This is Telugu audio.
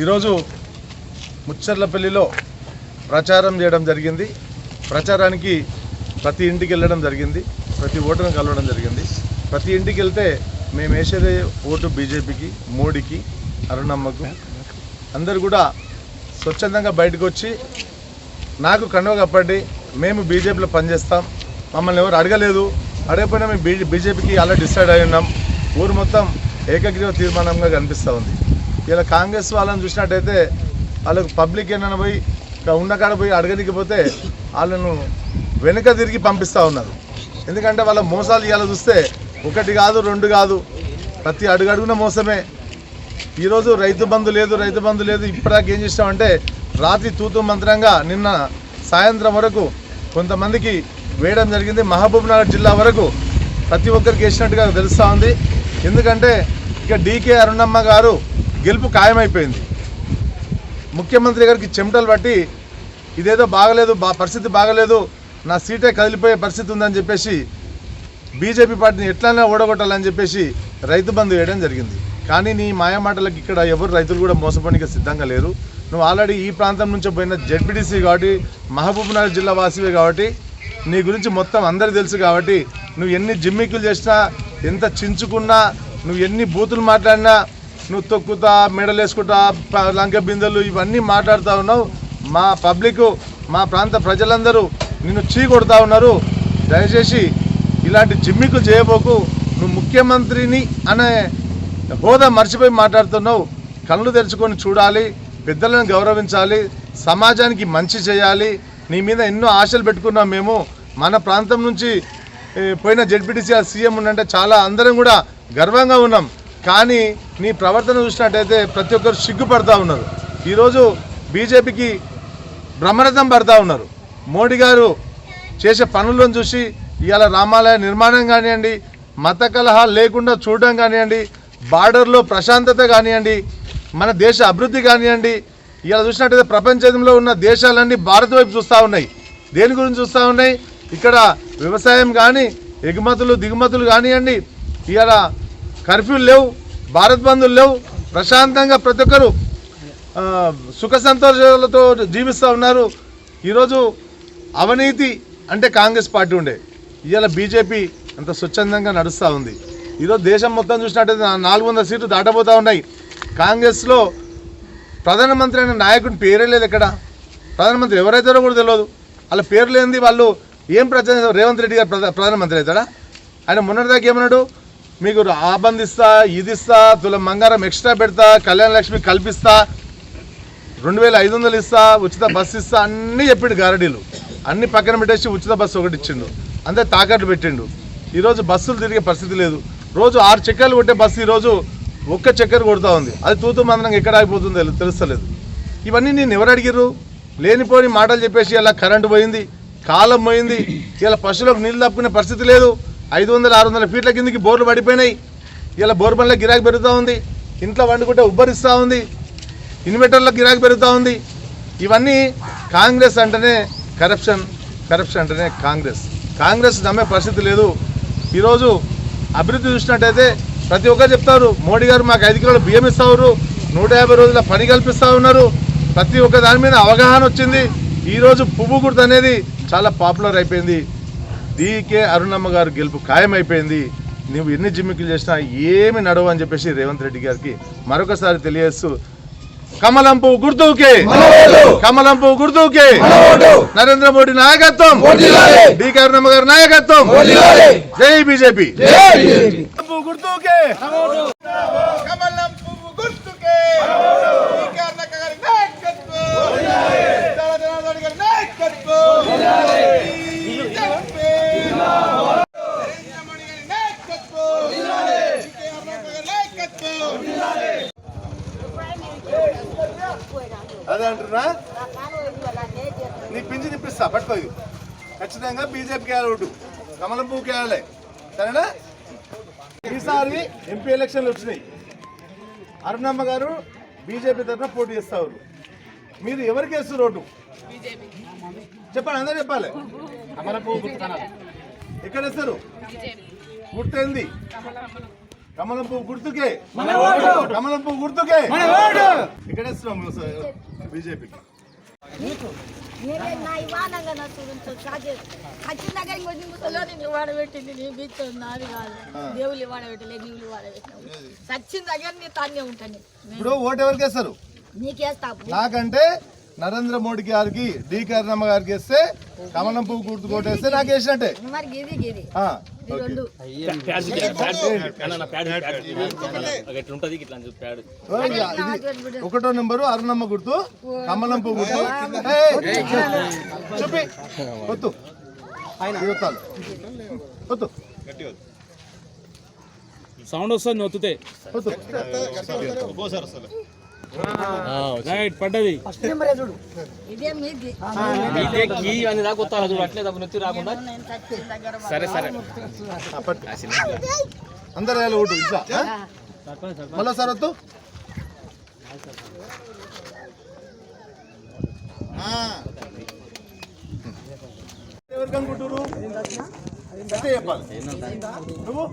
ఈరోజు ముచ్చర్లపల్లిలో ప్రచారం చేయడం జరిగింది. ప్రచారానికి ప్రతి ఇంటికి వెళ్ళడం జరిగింది. ప్రతి ఓటును కలవడం జరిగింది. ప్రతి ఇంటికి వెళ్తే మేము వేసేదే ఓటు బీజేపీకి మోడీకి అరుణమ్మకు. అందరు కూడా స్వచ్ఛందంగా బయటకు వచ్చి నాకు కండువ కప్పండి మేము బీజేపీలో పనిచేస్తాం. మమ్మల్ని ఎవరు అడగలేదు. అడగకపోయినా మేము బీజేపీకి అలా డిసైడ్ అయి ఉన్నాం. ఊరు మొత్తం ఏకగ్రీవ తీర్మానంగా కనిపిస్తూ ఉంది. ఇలా కాంగ్రెస్ వాళ్ళని చూసినట్టయితే వాళ్ళకు పబ్లిక్ ఏమైనా పోయి ఇక ఉన్న కాడ పోయి అడగనికపోతే వాళ్ళను వెనుక తిరిగి పంపిస్తూ ఉన్నారు. ఎందుకంటే వాళ్ళ మోసాలు ఇవాళ చూస్తే ఒకటి కాదు రెండు కాదు. ప్రతి అడుగడుగున మోసమే. ఈరోజు రైతు బంధు లేదు రైతు బంధు లేదు. ఇప్పటిదాకా ఏం చేసామంటే రాత్రి తూతు మంత్రంగా నిన్న సాయంత్రం వరకు కొంతమందికి వేయడం జరిగింది. మహబూబ్నగర్ జిల్లా వరకు ప్రతి ఒక్కరికి వేసినట్టుగా తెలుస్తూ ఉంది. ఎందుకంటే ఇక డీకే అరుణమ్మ గారు గెలుపు ఖాయమైపోయింది. ముఖ్యమంత్రి గారికి చెమటలు పట్టి ఇదేదో బాగలేదు బా పరిస్థితి బాగలేదు నా సీటే కదిలిపోయే పరిస్థితి ఉందని చెప్పేసి బీజేపీ పార్టీని ఎట్లైనా ఓడగొట్టాలని చెప్పేసి రైతు బంధు వేయడం జరిగింది. కానీ నీ మాయమాటలకు ఇక్కడ ఎవరు రైతులు కూడా మోసపోనికి సిద్ధంగా లేరు. నువ్వు ఆల్రెడీ ఈ ప్రాంతం నుంచి పోయిన జెడ్పీటీసీ కాబట్టి మహబూబ్నగర్ జిల్లా వాసివే కాబట్టి నీ గురించి మొత్తం అందరికీ తెలుసు కాబట్టి నువ్వు ఎన్ని జిమ్మికులు చేసినా ఎంత చించుకున్నా నువ్వు ఎన్ని బూతులు మాట్లాడినా నువ్వు తొక్కుతా మెడలు వేసుకుంటా లంక బిందెలు ఇవన్నీ మాట్లాడుతూ ఉన్నావు. మా పబ్లిక్ మా ప్రాంత ప్రజలందరూ నిన్ను చీ కొడతా ఉన్నారు. దయచేసి ఇలాంటి జిమ్మికులు చేయబోకు. నువ్వు ముఖ్యమంత్రిని అనే హోదా మర్చిపోయి మాట్లాడుతున్నావు. కళ్ళు తెరుచుకొని చూడాలి పెద్దలను గౌరవించాలి సమాజానికి మంచి చేయాలి. నీ మీద ఎన్నో ఆశలు పెట్టుకున్నాం మేము. మన ప్రాంతం నుంచి పోయిన జడ్పీటీసీ సీఎం ఉండంటే చాలా అందరం కూడా గర్వంగా ఉన్నాం. కానీ నీ ప్రవర్తన చూసినట్టయితే ప్రతి ఒక్కరు సిగ్గుపడతా ఉన్నారు. ఈరోజు బీజేపీకి బ్రహ్మరథం పడతా ఉన్నారు. మోడీ గారు చేసే పనులను చూసి ఇవాళ రామాలయ నిర్మాణం కానివ్వండి మత కలహాలు లేకుండా చూడడం కానివ్వండి బార్డర్లో ప్రశాంతత కానివ్వండి మన దేశ అభివృద్ధి కానివ్వండి ఇవాళ చూసినట్టయితే ప్రపంచంలో ఉన్న దేశాలన్నీ భారత్ వైపు చూస్తూ ఉన్నాయి. దేని గురించి చూస్తూ ఉన్నాయి? ఇక్కడ వ్యవసాయం కానీ ఎగుమతులు దిగుమతులు కానివ్వండి ఇలా కర్ఫ్యూలు లేవు భారత్ బంధులు లేవు. ప్రశాంతంగా ప్రతి ఒక్కరు సుఖ సంతోషాలతో జీవిస్తూ ఉన్నారు. ఈరోజు అవినీతి అంటే కాంగ్రెస్ పార్టీ ఉండే. ఇవాళ బీజేపీ అంత స్వచ్ఛందంగా నడుస్తూ ఉంది. ఈరోజు దేశం మొత్తం చూసినట్టయితే నాలుగు వందల సీట్లు దాటబోతూ ఉన్నాయి. కాంగ్రెస్లో ప్రధానమంత్రి అనే నాయకుని పేరే లేదు ఎక్కడ. ప్రధానమంత్రి ఎవరైతారో కూడా తెలియదు వాళ్ళ పేరు లేనిది వాళ్ళు? ఏం ప్రచారం రేవంత్ రెడ్డి గారు ప్రధా- ప్రధానమంత్రి అవుతాడా? ఆయన మొన్నటిదాకా ఏమన్నాడు? మీకు ఆ ఇదిస్తా ఇస్తా తులం బంగారం ఎక్స్ట్రా పెడతా కళ్యాణ లక్ష్మి కల్పిస్తా రెండు వేల ఐదు వందలు ఇస్తా ఉచిత బస్సు ఇస్తా అన్నీ చెప్పిండు గారడీలు. అన్ని పక్కన పెట్టేసి ఉచిత బస్సు ఒకటి ఇచ్చిండు. అంతే తాకట్టు పెట్టిండు. ఈరోజు బస్సులు తిరిగే పరిస్థితి లేదు. రోజు ఆరు చక్కెరలు కొట్టే బస్సు ఈరోజు ఒక్క చక్కెర కొడుతూ ఉంది. అది తూతు మందనం ఎక్కడ ఆగిపోతుందో తెలు- తెలుస్తలేదు. ఇవన్నీ నేను ఎవరు అడిగిర్రు? లేనిపోని మాటలు చెప్పేసి ఇలా కరెంటు పోయింది కాలం పోయింది ఇలా పశువులకు నీళ్ళు తప్పుకునే పరిస్థితి లేదు. ఐదు వందల ఆరు వందల ఫీట్ల కిందకి బోర్లు పడిపోయినాయి. ఇలా బోర్ పనుల గిరాకీ పెరుగుతూ ఉంది. ఇంట్లో వండుకుంటే ఉబ్బరిస్తూ ఉంది. ఇన్వర్టర్లకు గిరాకీ పెరుగుతూ ఉంది. ఇవన్నీ కాంగ్రెస్ అంటేనే కరప్షన్ కరప్షన్ అంటేనే కాంగ్రెస్. కాంగ్రెస్ నమ్మే పరిస్థితి లేదు. ఈరోజు అభివృద్ధి చూసినట్టయితే ప్రతి ఒక్కరు చెప్తారు మోడీ గారు మాకు ఐదు కిలోలు బియ్యం ఇస్తారు నూట యాభై రోజుల పని కల్పిస్తూ ఉన్నారు. ప్రతి ఒక్క దాని మీద అవగాహన వచ్చింది. ఈరోజు పువ్వు గుర్తు అనేది చాలా పాపులర్ అయిపోయింది. డీకే అరుణమ్మ గారు గెలుపు ఖాయమైపోయింది. నువ్వు ఎన్ని జిమ్మికులు చేసినా ఏమి నడవు అని చెప్పేసి రేవంత్ రెడ్డి గారికి మరొకసారి తెలియజేస్తూ కమలంపు గుర్తుకే కమలంపు గుర్తుకే నరేంద్ర మోడీ నాయకత్వం డీకే అరుణమ్మ గారి నాయకత్వం జై బీజేపీ. గుర్తుకే కమలం పువ్వు గుర్తుకే ఈ కర్ణక గారి నాయకత్వం చాలా జనార్దన్ గారి నాయకత్వం బీజేపీ. నరేంద్ర మోడీ గారి నాయకత్వం ఈ కర్ణక గారి నాయకత్వం అదే అంటున్నా నీ పింఛన్ ఇప్పిస్తా పట్టుకోదు ఖచ్చితంగా బీజేపీకి వేయాలి ఓటు కమలం పువ్వుకి వేయాలి సరేనా? ఈసారి ఎంపీ ఎలక్షన్లు వచ్చినాయి. అరుణమ్మ గారు బీజేపీ తరఫున పోటీ చేస్తారు మీరు ఎవరికి వేస్తారు ఓటు? చెప్పండి అందరూ చెప్పాలి. ఎక్కడ వేస్తారు? గుర్తేంది? కమలం పువ్వు గుర్తుకే. కమలం పువ్వు గుర్తుకే ఇక్కడ బీజేపీకి. నేనే నా ఇవానంగా నా కాదు ఖచ్చితంగా ఇంకొంచెం ముసలో నేను వాడబెట్టింది నీ బీచ్ నాది కాదు. దేవుళ్ళు వాడబెట్టలేదు నీళ్ళు వాడబెట్టినావు సచ్చిన దగ్గర నీ తానే ఉంటాను ఇప్పుడు ఓటు ఎవరికి వేస్తారు? నీకేస్తా నాకంటే నరేంద్ర మోడీ గారికి డి కరుణమ్మ గారికి వేస్తే కమలం పువ్వు గుర్తు కొట్టేస్తే నాకు వేసినట్టే. ఒకటో నెంబరు అరుణమ్మ గుర్తు కమలం పువ్వు గుర్తు. చూపి. వద్దు వద్దు సౌండ్ వస్తుంది నొత్తుతే వద్దు రైట్ పడ్డది. అని దాకా వస్తాను చూడు అట్లే తప్ప నొత్తి రాకుండా. సరే సరే. అందరు ఓటు ఇట్లా ఆ? మళ్ళా సార్ వద్దు. ఎవరికి అనుకుంటున్నారు చెప్పాలి. నువ్వు?